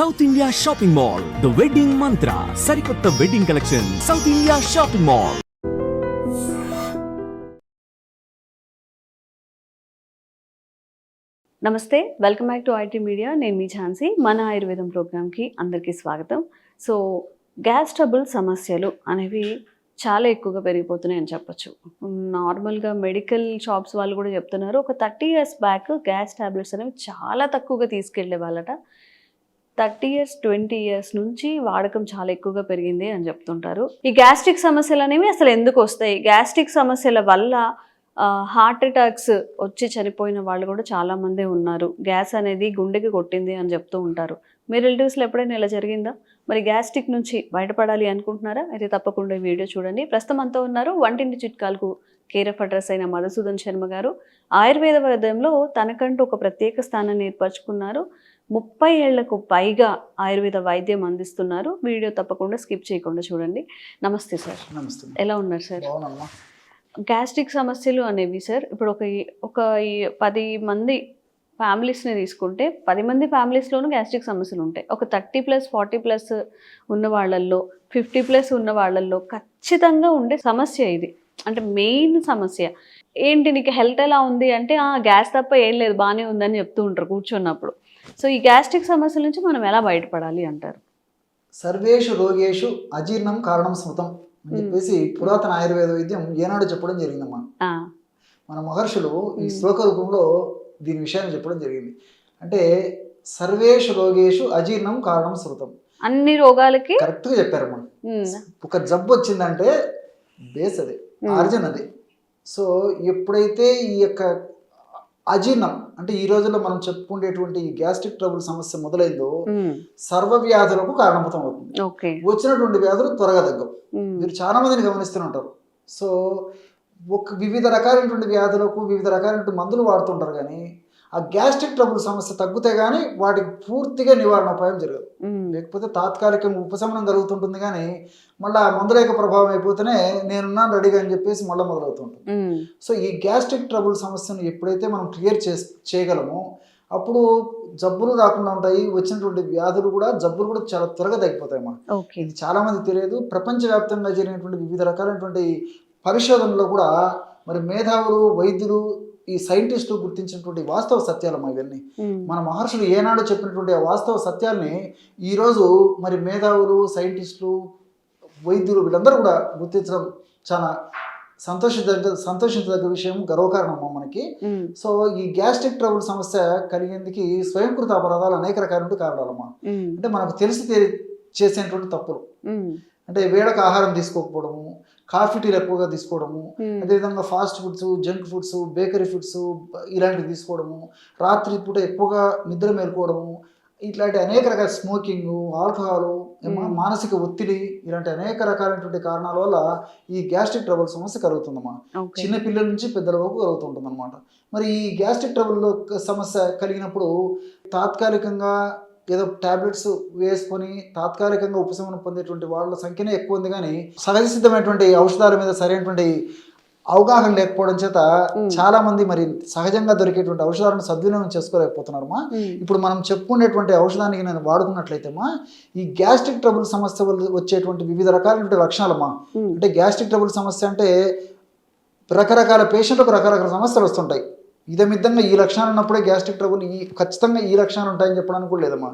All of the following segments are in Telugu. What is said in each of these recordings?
South India shopping mall the wedding Mantra సరికొత్త wedding collection south India shopping mall నమస్తే welcome back to IT media నేను మీ ఝాన్సీ. మన ఆయుర్వేదం ప్రోగ్రామ్కి అందరికీ స్వాగతం. సో గ్యాస్ ట్రబుల్ సమస్యలు అనేవి చాలా ఎక్కువగా పెరిగిపోతున్నాయి అని చెప్పొచ్చు. నార్మల్గా మెడికల్ షాప్స్ వాళ్ళు కూడా చెప్తున్నారు. ఒక thirty years back gas tablets అనేవి చాలా తక్కువగా తీసుకెళ్ళే వాళ్ళట. థర్టీ ఇయర్స్ ట్వంటీ ఇయర్స్ నుంచి వాడకం చాలా ఎక్కువగా పెరిగింది అని చెప్తుంటారు. ఈ గ్యాస్ట్రిక్ సమస్యలు అనేవి అసలు ఎందుకు వస్తాయి? గ్యాస్ట్రిక్ సమస్యల వల్ల హార్ట్ అటాక్స్ వచ్చి చనిపోయిన వాళ్ళు కూడా చాలామందే ఉన్నారు. గ్యాస్ అనేది గుండెకి కొట్టింది అని చెప్తూ ఉంటారు. మీ రిలేటివ్స్లో ఎప్పుడైనా ఇలా జరిగిందా? మరి గ్యాస్ట్రిక్ నుంచి బయటపడాలి అనుకుంటున్నారా? అయితే తప్పకుండా ఈ వీడియో చూడండి. ప్రస్తుతం అంతా ఉన్నారు వంటింటి చిట్కాలకు కేర్ ఆఫ్ అడ్రస్ అయిన మధుసూదన్ శర్మ గారు. ఆయుర్వేద వైద్యంలో తనకంటూ ఒక ప్రత్యేక స్థానాన్ని ఏర్పరచుకున్నారు. ముప్పై ఏళ్ళకు పైగా ఆయుర్వేద వైద్యం అందిస్తున్నారు. వీడియో తప్పకుండా స్కిప్ చేయకుండా చూడండి. నమస్తే సార్. నమస్తే. ఎలా ఉన్నారు సార్? గ్యాస్ట్రిక్ సమస్యలు అనేవి సార్ ఇప్పుడు ఒక ఒక పది మంది ఫ్యామిలీస్ని తీసుకుంటే పది మంది ఫ్యామిలీస్లోనూ గ్యాస్ట్రిక్ సమస్యలు ఉంటాయి. ఒక థర్టీ ప్లస్ ఫార్టీ ప్లస్ ఉన్న వాళ్ళల్లో ఫిఫ్టీ ప్లస్ ఉన్న వాళ్ళల్లో ఖచ్చితంగా ఉండే సమస్య ఇది. అంటే మెయిన్ సమస్య. ఏంటి నీకు హెల్త్ ఎలా ఉంది అంటే ఆ గ్యాస్ తప్ప ఏం లేదు బాగానే ఉందని చెప్తూ ఉంటారు కూర్చున్నప్పుడు. సో ఈ గ్యాస్ట్రిక్ సమస్యల నుంచి మనం ఎలా బయటపడాలి అంటారు? సర్వేషు రోగేషు అజీర్ణం కారణం స్మృతం అని చెప్పేసి పురాతన ఆయుర్వేద వైద్యం ఏనాడు చెప్పడం జరిగిందమ్మా. మన మహర్షులు ఈ. శ్లోక రూపంలో దీని విషయాన్ని చెప్పడం జరిగింది. అంటే సర్వేషు రోగేషు అజీర్ణం కారణం స్మృతం. అన్ని రోగాలకి కరెక్ట్గా చెప్పారమ్మా. ఉమ్, ఒక జబ్బు వచ్చిందంటే బేస్ అది. ఆర్జన్ అది. సో ఎప్పుడైతే ఈ యొక్క అజీర్ణం. అంటే ఈ రోజుల్లో మనం చెప్పుకునేటువంటి ఈ గ్యాస్ట్రిక్ ట్రబుల్ సమస్య మొదలైందో సర్వ వ్యాధులకు కారణభూతం అవుతుంది. వచ్చినటువంటి వ్యాధులు త్వరగా తగ్గవు. మీరు చాలా మందిని గమనిస్తూనే ఉంటారు. సో ఒక వివిధ రకాలైనటువంటి వ్యాధులకు వివిధ రకాలైనటువంటి మందులు వాడుతుంటారు కానీ ఆ గ్యాస్ట్రిక్ ట్రబుల్ సమస్య తగ్గితే కానీ వాటికి పూర్తిగా నివారణ ఉపాయం జరగదు లేకపోతే తాత్కాలికంగా ఉపశమనం కలుగుతుంటుంది కానీ మళ్ళీ ఆ మందుల యొక్క ప్రభావం అయిపోతేనే నేనున్నాను రెడీగా అని చెప్పేసి మళ్ళీ మొదలవుతుంటుంది. సో ఈ గ్యాస్ట్రిక్ ట్రబుల్ సమస్యను ఎప్పుడైతే మనం క్లియర్ చే చేయగలమో అప్పుడు జబ్బులు రాకుండా ఉంటాయి వచ్చినటువంటి వ్యాధులు కూడా జబ్బులు కూడా చాలా త్వరగా తగ్గిపోతాయి ఓకే. ఇది చాలా మంది తెలియదు. ప్రపంచవ్యాప్తంగా జరిగినటువంటి వివిధ రకాలైనటువంటి పరిశోధనలో కూడా మరి మేధావులు వైద్యులు ఈ సైంటిస్టులు గుర్తించినటువంటి వాస్తవ సత్యాలమ్మా ఇవన్నీ. మన మహర్షులు ఏనాడు చెప్పినటువంటి ఆ వాస్తవ సత్యాల్ని ఈరోజు మరి మేధావులు సైంటిస్టులు వైద్యులు వీళ్ళందరూ కూడా గుర్తించడం చాలా సంతోషించదగ్గ సంతోషించదగ్గ విషయం గర్వకారణం మనకి. సో ఈ గ్యాస్ట్రిక్ ట్రబుల్ సమస్య కలిగేందుకు స్వయంకృత అపరాధాలు అనేక రకాలైన కారణాలమ్మా. అంటే మనకు తెలిసి తెలి చేసేటువంటి తప్పులు. అంటే వేళకు ఆహారం తీసుకోకపోవడము కాఫీ టీలు ఎక్కువగా తీసుకోవడము అదేవిధంగా fast foods junk foods bakery foods ఇలాంటివి తీసుకోవడము రాత్రి పూట ఎక్కువగా నిద్ర మేల్కోవడము ఇట్లాంటి అనేక రకాల స్మోకింగ్ ఆల్కహాల్. మానసిక ఒత్తిడి ఇలాంటి అనేక రకాలైనటువంటి కారణాల వల్ల ఈ గ్యాస్ట్రిక్ ట్రబుల్ సమస్య కలుగుతుందన్నమాట ఓకే. చిన్న పిల్లల నుంచి పెద్దల వరకు కలుగుతుంటుంది అనమాట మరి ఈ గ్యాస్ట్రిక్ ట్రబుల్ సమస్య కలిగినప్పుడు తాత్కాలికంగా ఏదో టాబ్లెట్స్ వేసుకొని తాత్కాలికంగా ఉపశమనం పొందేటువంటి వాళ్ళ సంఖ్యనే ఎక్కువ ఉంది కానీ సహజ సిద్ధమైనటువంటి ఔషధాల మీద సరైనటువంటి అవగాహన లేకపోవడం చేత. చాలా మంది మరి సహజంగా దొరికేటువంటి ఔషధాలను సద్వినియోగం చేసుకోలేకపోతున్నారమ్మా. ఇప్పుడు మనం చెప్పుకునేటువంటి ఔషధానికి నేను వాడుకున్నట్లయితేమా ఈ గ్యాస్ట్రిక్ ట్రబుల్ సమస్య వల్ల వచ్చేటువంటి వివిధ రకాలైనటువంటి లక్షణాలమ్మా. అంటే గ్యాస్ట్రిక్ ట్రబుల్ సమస్య అంటే రకరకాల పేషెంట్లకు రకరకాల సమస్యలు వస్తుంటాయి. ఇదమిద్దంగా ఈ లక్షణాలు ఉన్నప్పుడే గ్యాస్ట్రిక్ ట్రబుల్ ఈ ఖచ్చితంగా ఈ లక్షణాలు ఉంటాయని చెప్పడానికి కూడా లేదమ్మా.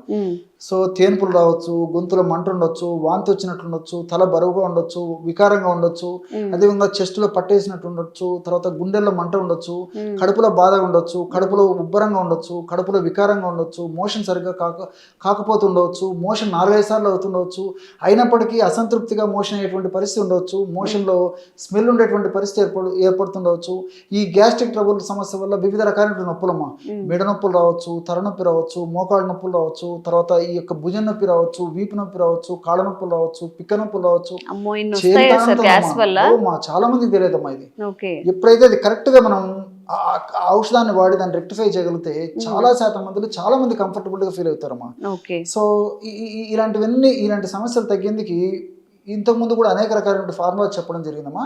సో తేన్పులు రావచ్చు గొంతులో మంట ఉండొచ్చు వాంతి వచ్చినట్లు ఉండొచ్చు తల బరువుగా ఉండొచ్చు వికారంగా ఉండొచ్చు అదేవిధంగా చెస్ట్లో పట్టేసినట్టు ఉండొచ్చు తర్వాత గుండెల్లో మంట ఉండొచ్చు కడుపులో బాధగా ఉండొచ్చు కడుపులో ఉబ్బరంగా ఉండొచ్చు కడుపులో వికారంగా ఉండొచ్చు మోషన్ సరిగ్గా కాక కాకపోతుండవచ్చు మోషన్ నాలుగైదు సార్లు అవుతుండవచ్చు అయినప్పటికీ అసంతృప్తిగా మోషన్ అయ్యేటువంటి పరిస్థితి ఉండవచ్చు మోషన్లో స్మెల్ ఉండేటువంటి పరిస్థితి ఏర్పడు ఏర్పడుతుండవచ్చు ఈ గ్యాస్ట్రిక్ ట్రబుల్ సమస్య వల్ల వివిధ రకాలైన నొప్పులమ్మా. మెడ నొప్పులు రావచ్చు తలనొప్పి రావచ్చు మోకాళ్ళ నొప్పులు రావచ్చు తర్వాత ఈ యొక్క భుజం నొప్పి రావచ్చు వీపు నొప్పి రావచ్చు కాళ్ళ నొప్పులు రావచ్చు పిక్క నొప్పులు రావచ్చు. మా చాలా మందికి తెలియదమ్మా ఇది. ఎప్పుడైతే అది కరెక్ట్గా మనం ఔషధాన్ని వాడి దాన్ని రెక్టిఫై చేయగలిగితే చాలా శాతం మందిలో చాలా మంది కంఫర్టబుల్గా ఫీల్ అవుతారమ్మా. ఓకే. సో ఇలాంటివన్నీ ఇలాంటి సమస్యలు తగ్గేందుకు ఇంతకుముందు కూడా అనేక రకాలైన ఫార్ములా చెప్పడం జరిగిందమ్మా.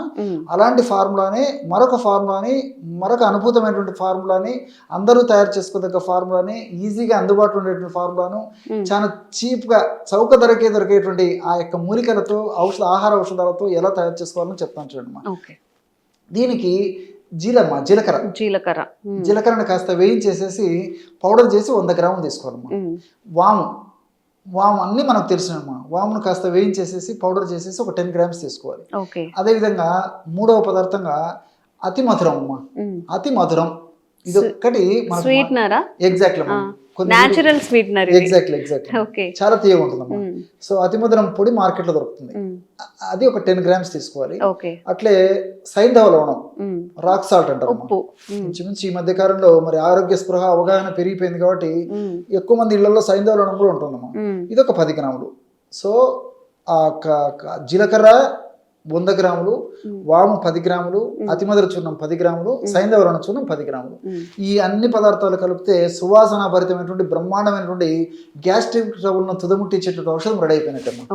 అలాంటి ఫార్ములాని మరొక ఫార్ములాని మరొక అనుభూతమైనటువంటి ఫార్ములాని అందరూ తయారు చేసుకోదగ్గ ఫార్ములాని ఈజీగా అందుబాటులో ఉండేటువంటి ఫార్ములాను చాలా చీప్గా చౌక ధరకే దొరికేటువంటి ఆ యొక్క మూలికలతో ఔషధ ఆహార ఔషధాలతో ఎలా తయారు చేసుకోవాలని చెప్తాను ఓకే. దీనికి జీలమ్మ జీలకర్ర. జీలకర్ర. జీలకర్రని కాస్త వేయించేసేసి పౌడర్ చేసి వంద గ్రాములు తీసుకోవాలమ్మా. వాము. వాము అన్నీ మనకు తెలిసినమ్మా. వామును కాస్త వేయించేసేసి పౌడర్ చేసేసి ఒక టెన్ గ్రామ్స్ తీసుకోవాలి. అదేవిధంగా మూడవ పదార్థంగా అతి మధురం అమ్మా అతి మధురం. ఇది ఒక్కటి స్వీట్నరా exactly sweetener exactly exactly okay చాలా తీయగా ఉంటుందమ్మా. ఉమ్, సో అతి మధురం పొడి మార్కెట్లో దొరుకుతుంది. ఉమ్, అ- అది ఒక టెన్ గ్రామ్స్ తీసుకోవాలి. అట్లే సైంధవ లవణం. రాక్ సాల్ట్ అంటారు ఇంచుమించు ఈ మధ్య కాలంలో మరి ఆరోగ్య స్పృహ అవగాహన పెరిగిపోయింది కాబట్టి ఎక్కువ మంది ఇళ్ళలో సైంధవ లవణం కూడా ఉంటుందమ్మా. ఇది ఒక పది గ్రాములు. సో ఆ జీలకర్ర వంద గ్రాములు వాము పది గ్రాములు అతిమధుర చూర్ణం పది గ్రాములు సైంధవ లవణ చూర్ణం పది గ్రాములు. ఈ అన్ని పదార్థాలు కలిపితే సువాసన భరితమైనటువంటి బ్రహ్మాండమైనటువంటి గ్యాస్ట్రిక్ ట్రబుల్ను తుదముట్టించేటువంటి ఔషధం రెడీ అయిపోయినట్టమ్మా.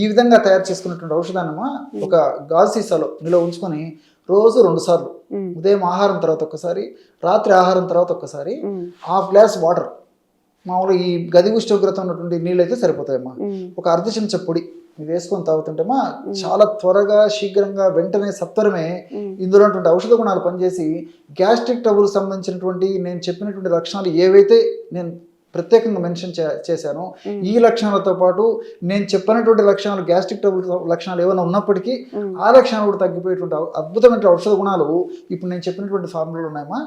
ఈ విధంగా తయారు చేసుకున్నటువంటి ఔషధాన్నమా ఒక గాజు సీసాలో నిల్వ ఉంచుకొని రోజు రెండు సార్లు ఉదయం ఆహారం తర్వాత ఒక్కసారి రాత్రి ఆహారం తర్వాత ఒక్కసారి హాఫ్ గ్లాస్ వాటర్. మామూలుగా ఈ గది ఉష్ణోగ్రత ఉన్నటువంటి నీళ్ళు అయితే సరిపోతాయమ్మా ఒక అర్ధ చెంచా పొడి ఇవి వేసుకొని తాగుతుంటేమా చాలా త్వరగా శీఘ్రంగా వెంటనే సత్వరమే ఇందులో ఔషధ గుణాలు పనిచేసి గ్యాస్ట్రిక్ ట్రబుల్ సంబంధించినటువంటి నేను చెప్పినటువంటి లక్షణాలు ఏవైతే నేను ప్రత్యేకంగా మెన్షన్ చే చేశానో. ఈ లక్షణాలతో పాటు నేను చెప్పినటువంటి లక్షణాలు గ్యాస్ట్రిక్ ట్రబుల్ లక్షణాలు ఏమైనా ఉన్నప్పటికీ ఆ లక్షణాలు కూడా తగ్గిపోయేటువంటి అద్భుతమైన ఔషధ గుణాలు ఇప్పుడు నేను చెప్పినటువంటి ఫార్ములాలు ఉన్నాయమ్మా.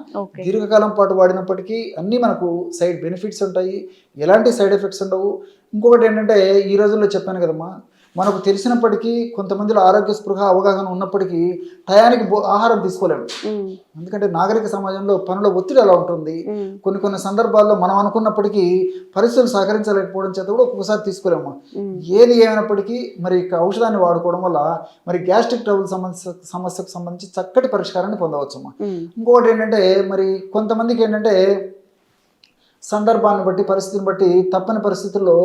దీర్ఘకాలం పాటు వాడినప్పటికీ అన్నీ మనకు సైడ్ బెనిఫిట్స్ ఉంటాయి. ఎలాంటి సైడ్ ఎఫెక్ట్స్ ఉండవు. ఇంకొకటి ఏంటంటే ఈ రోజుల్లో చెప్పాను కదమ్మా మనకు తెలిసినప్పటికీ కొంతమందిలో ఆరోగ్య స్పృహ అవగాహన ఉన్నప్పటికీ టయానికి ఆహారం తీసుకోలేము ఎందుకంటే నాగరిక సమాజంలో పనుల ఒత్తిడి అలా ఉంటుంది? కొన్ని కొన్ని సందర్భాల్లో మనం అనుకున్నప్పటికీ పరిస్థితులు సహకరించలేకపోవడం చేత కూడా ఒక్కొక్కసారి తీసుకోలేము. ఏది ఏమైనప్పటికీ మరి ఔషధాన్ని వాడుకోవడం వల్ల మరి గ్యాస్ట్రిక్ ట్రబుల్ సమస్య సమస్యకు సంబంధించి చక్కటి పరిష్కారాన్ని పొందవచ్చమ్మా ఉమ్, ఇంకొకటి ఏంటంటే మరి కొంతమందికి ఏంటంటే సందర్భాన్ని బట్టి పరిస్థితిని బట్టి తప్పని పరిస్థితుల్లో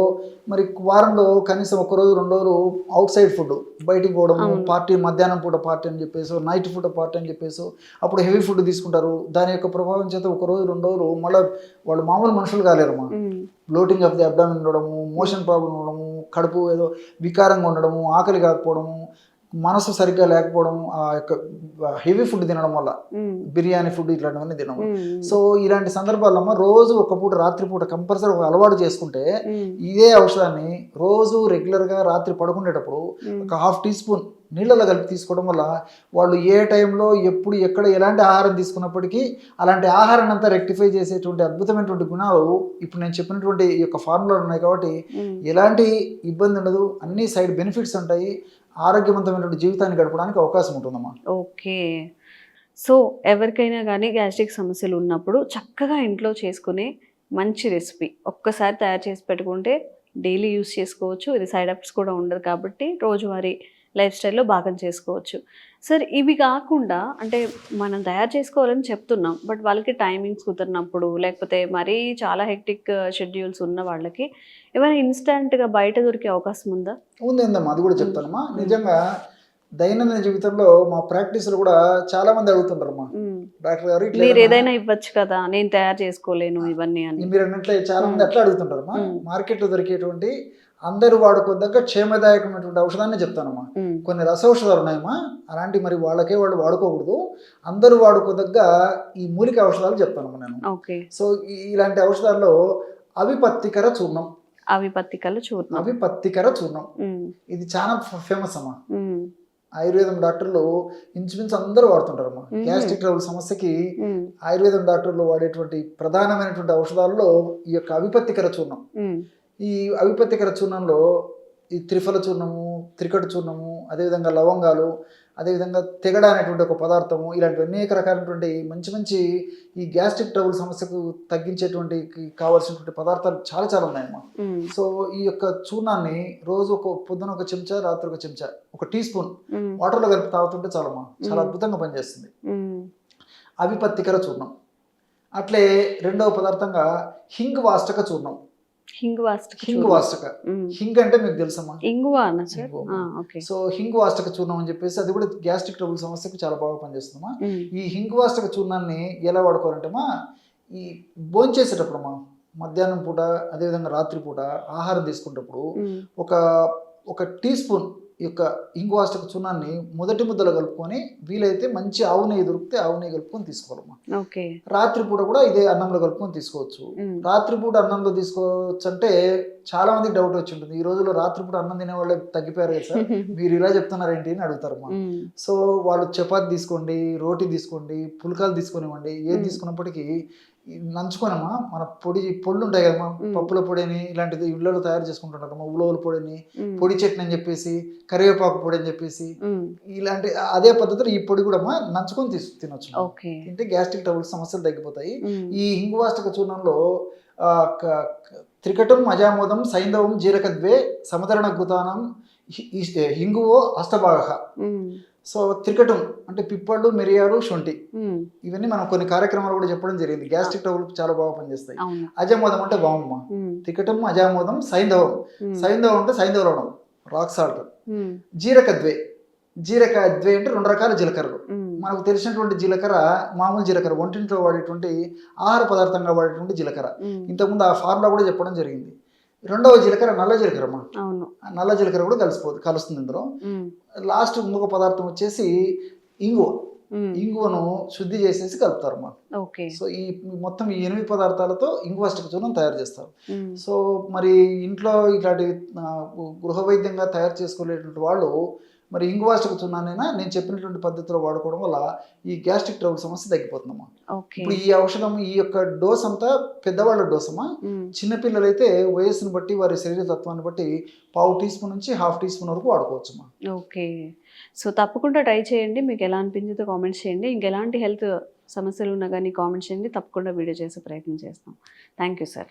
మరి వారంలో కనీసం ఒక రోజు రెండు రోజులు అవుట్ సైడ్ ఫుడ్ బయటికి పోవడము. పార్టీ మధ్యాహ్నం పూట పార్టీ అని చెప్పేసి నైట్ ఫుడ్ పార్టీ అని చెప్పేసి అప్పుడు హెవీ ఫుడ్ తీసుకుంటారు. దాని యొక్క ప్రభావం చేత ఒక రోజు రెండు రోజులు మళ్ళీ వాళ్ళు మామూలు మనుషులు కాలేరమ్మా. Um, bloating of the abdomen ఉండడము మోషన్ ప్రాబ్లం ఉండడము కడుపు ఏదో వికారంగా ఉండడము ఆకలి కాకపోవడము మనసు సరిగ్గా లేకపోవడం ఆ యొక్క హెవీ ఫుడ్ తినడం వల్ల బిర్యానీ ఫుడ్ ఇట్లాంటివన్నీ తినడం సో ఇలాంటి సందర్భాల్లో రోజు ఒక పూట రాత్రి పూట కంపల్సరీ ఒక అలవాటు చేసుకుంటే ఇదే ఔషధాన్ని రోజు రెగ్యులర్గా రాత్రి పడుకునేటప్పుడు ఒక హాఫ్ టీ స్పూన్ నీళ్ళలో కలిపి తీసుకోవడం వల్ల వాళ్ళు ఏ టైంలో ఎప్పుడు ఎక్కడ ఎలాంటి ఆహారం తీసుకున్నప్పటికీ అలాంటి ఆహారాన్ని అంతా రెక్టిఫై చేసేటువంటి అద్భుతమైనటువంటి గుణాలు ఇప్పుడు నేను చెప్పినటువంటి యొక్క ఫార్ములాలు ఉన్నాయి కాబట్టి ఎలాంటి ఇబ్బంది ఉండదు. అన్ని సైడ్ బెనిఫిట్స్ ఉంటాయి. ఆరోగ్యవంతమైనటువంటి జీవితాన్ని గడపడానికి అవకాశం ఉంటుందమ్మా. ఓకే. సో ఎవరికైనా కానీ గ్యాస్ట్రిక్ సమస్యలు ఉన్నప్పుడు చక్కగా ఇంట్లో చేసుకునే మంచి రెసిపీ. ఒక్కసారి తయారు చేసి పెట్టుకుంటే డైలీ యూస్ చేసుకోవచ్చు. ఇది సైడ్ ఎఫెక్ట్స్ కూడా ఉండదు కాబట్టి రోజువారీ లైఫ్ స్టైల్లో భాగం చేసుకోవచ్చు. సార్ ఇవి కాకుండా అంటే మనం తయారు చేసుకోవాలని చెప్తున్నాం బట్ వాళ్ళకి టైమింగ్స్ కుదిరినప్పుడు లేకపోతే మరీ చాలా హెక్టిక్ షెడ్యూల్స్ ఉన్న వాళ్ళకి ఏమైనా ఇన్స్టంట్గా బయట దొరికే అవకాశం ఉందా? ఉంది ఉందమ్మా అది కూడా చెప్తానమ్మా. నిజంగా దైనందిన జీవితంలో మా ప్రాక్టీస్లు కూడా చాలా మంది అడుగుతుంటారమ్మా. మ్మ్. డాక్టర్ గారు మీరు ఏదైనా- ఇవ్వచ్చు కదా నేను తయారు చేసుకోలేను ఇవన్నీ అని. మీరు అన్నట్లే చాలా మంది అట్లా అడుగుతుంటారమ్మా. మ్మ్. మార్కెట్లో దొరికేటువంటి అందరూ వాడుకోదగ్గ క్షేమదాయకమైనటువంటి ఔషధాన్ని చెప్తానమ్మా. మ్మ్. కొన్ని రసౌషధాలు ఉన్నాయమ్మా. అలాంటి మరి వాళ్ళకే వాళ్ళు వాడుకోకూడదు. అందరూ వాడుకోదగ్గ ఈ మూలిక ఔషధాలు చెప్తానమ్మా నేను. సో ఇలాంటి ఔషధాల్లో అవిపత్తికర చూర్ణం. అవి పత్తికలు చూద్దాం అవిపత్తికర చూర్ణం. ఇది చాలా ఫేమస్ అమ్మా. ఆయుర్వేదం డాక్టర్లు ఇంచుమించు అందరూ వాడుతుంటారమ్మా. మ్మ్. గ్యాస్ట్రిక్ ట్రబుల్ సమస్యకి ఆయుర్వేదం డాక్టర్లు వాడేటువంటి ప్రధానమైనటువంటి ఔషధాల్లో ఈ యొక్క అవిపత్తికర చూర్ణం. ఈ అవిపత్తికర చూర్ణంలో ఈ త్రిఫల చూర్ణము త్రికట చూర్ణము అదేవిధంగా లవంగాలు అదేవిధంగా తెగడ అనేటువంటి ఒక పదార్థము ఇలాంటి అనేక రకాలైనటువంటి మంచి మంచి ఈ గ్యాస్ట్రిక్ ట్రబుల్ సమస్యకు తగ్గించేటువంటి కావాల్సినటువంటి పదార్థాలు చాలా చాలా ఉన్నాయమ్మా. సో ఈ యొక్క చూర్ణాన్ని రోజు ఒక పొద్దున ఒక చెంచా రాత్రి ఒక చెంచా ఒక టీ స్పూన్ వాటర్లో కలిపి తాగుతుంటే చాలమ్మా. చాలా. అద్భుతంగా పనిచేస్తుంది. అవిపత్తికర చూర్ణం. అట్లే రెండవ పదార్థంగా హింగ్ వాష్టక చూర్ణం. హింగ్. వాస్తక. హింగ్ అంటే మీకు తెలుసమ్మా సో హింగ్ వాస్తక చూర్ణం అని చెప్పేసి అది కూడా గ్యాస్ట్రిక్ ట్రబుల్ సమస్యకు చాలా బాగా పనిచేస్తుందమ్మా మ్మ్. ఈ హింగ్ వాస్తక చూర్ణాన్ని ఎలా వాడుకోవాలంటే మా ఈ భోంచేసేటప్పుడు మా మధ్యాహ్నం పూట అదేవిధంగా రాత్రి పూట ఆహారం తీసుకునేటప్పుడు. ఒక ఒక టీ స్పూన్ ఈ యొక్క ఇంగువాష్టక చూర్ణాన్ని మొదటి ముద్దలో కలుపుకొని వీలైతే మంచి ఆవు నెయ్యి దొరికితే ఆవు నెయ్యి కలుపుకొని తీసుకోవాలమ్మా ఓకే రాత్రి పూట కూడా ఇదే అన్నంలో కలుపుకొని తీసుకోవచ్చు. రాత్రిపూట అన్నంలో తీసుకోవచ్చు అంటే చాలా మందికి డౌట్ వచ్చి ఉంటుంది ఈ రోజుల్లో రాత్రిపూట అన్నం తినే వాళ్ళే తగ్గిపోయారు కదా సార్ మీరు ఇలా చెప్తున్నారు ఏంటి అని అడుగుతారమ్మా మ్మ్. సో వాళ్ళు చపాతి తీసుకోండి రోటీ తీసుకోండి పుల్కాలు తీసుకొనివ్వండి ఏది. తీసుకున్నప్పటికీ నంచుకోనమ్మా మన పొడి పొళ్ళు ఉంటాయి కదమ్మా మ్మ్. పప్పుల పొడిని ఇలాంటిది ఇళ్ళలో తయారు చేసుకుంటుంటారమ్మా ఉలవల పొడిని. పొడి చట్నీ అని చెప్పేసి కరివేపాకు పొడి అని చెప్పేసి. ఇలాంటి అదే పద్ధతిలో ఈ పొడి కూడా అమ్మా నంచుకొని తీసు తినొచ్చు తింటే గ్యాస్ట్రిక్ ట్రబుల్ సమస్యలు తగ్గిపోతాయి. ఈ హింగువాష్టక చూర్ణంలో త్రికటం అజామోదం సైంధవం జీరకద్వే సమతరణ ఈ- హింగువో అష్టభాగ మ్మ్. సో త్రికటం అంటే పిప్పళ్ళు మిరియాలు శొంఠి. ఇవన్నీ మనం కొన్ని కార్యక్రమాలు కూడా చెప్పడం జరిగింది గ్యాస్ట్రిక్ ట్రబుల్ చాలా బాగా పనిచేస్తాయి అజామోదం అంటే వామమ్మ మ్మ్. త్రికటం అజామోదం సైంధవం. సైంధవం అంటే సైంధవ లవణం రాక్ సాల్ట్. జీరకద్వే జీరకద్వే అంటే రెండు రకాల జీలకర్రలు. మనకు తెలిసినటువంటి జీలకర్ర మామూలు జీలకర్ర వంటింట్లో వాడేటువంటి ఆహార పదార్థంగా వాడేటువంటి జీలకర్ర. ఇంతకుముందు ఆ ఫార్ములా కూడా చెప్పడం జరిగింది రెండవ జీలకర్ర నల్ల జీలకర్ర అమ్మా అవును నల్ల జీలకర్ర కూడా కలిసిపోతుంది కలుస్తుంది ఇందులో. లాస్ట్ ఇంకొక పదార్థం వచ్చేసి ఇంగువ. ఇంగువను శుద్ధి చేసేసి కలుపుతారు అమ్మా ఓకే. సో ఈ మొత్తం ఈ ఎనిమిది పదార్థాలతో ఇంగువాస్టిక చూర్ణం తయారు చేస్తారు. సో మరి ఇంట్లో ఇట్లాంటి గృహ వైద్యంగా తయారు చేసుకోలేటువంటి వాళ్ళు మరి ఇంగువాస్టిక చూర్ణాన్నైనా నేను చెప్పినటువంటి పద్ధతిలో వాడుకోవడం వల్ల ఈ గ్యాస్ట్రిక్ ట్రబుల్ సమస్య తగ్గిపోతుందమ్మా. ఓకే. ఇప్పుడు ఈ ఔషధం ఈ యొక్క డోస్ అంతా పెద్దవాళ్ళ డోస్ అమ్మా మ్మ్. చిన్నపిల్లలైతే వయస్సును బట్టి వారి శరీర తత్వాన్ని బట్టి పావు టీ స్పూన్ నుంచి హాఫ్ టీ స్పూన్ వరకు వాడుకోవచ్చు అమ్మా ఓకే. సో తప్పకుండా ట్రై చేయండి. మీకు ఎలా అనిపించిందో కామెంట్స్ చేయండి. ఇంకెలాంటి హెల్త్ సమస్యలు ఉన్నా కానీ కామెంట్స్ చేయండి. తప్పకుండా వీడియో చేసే ప్రయత్నం చేస్తాం. Thank you sir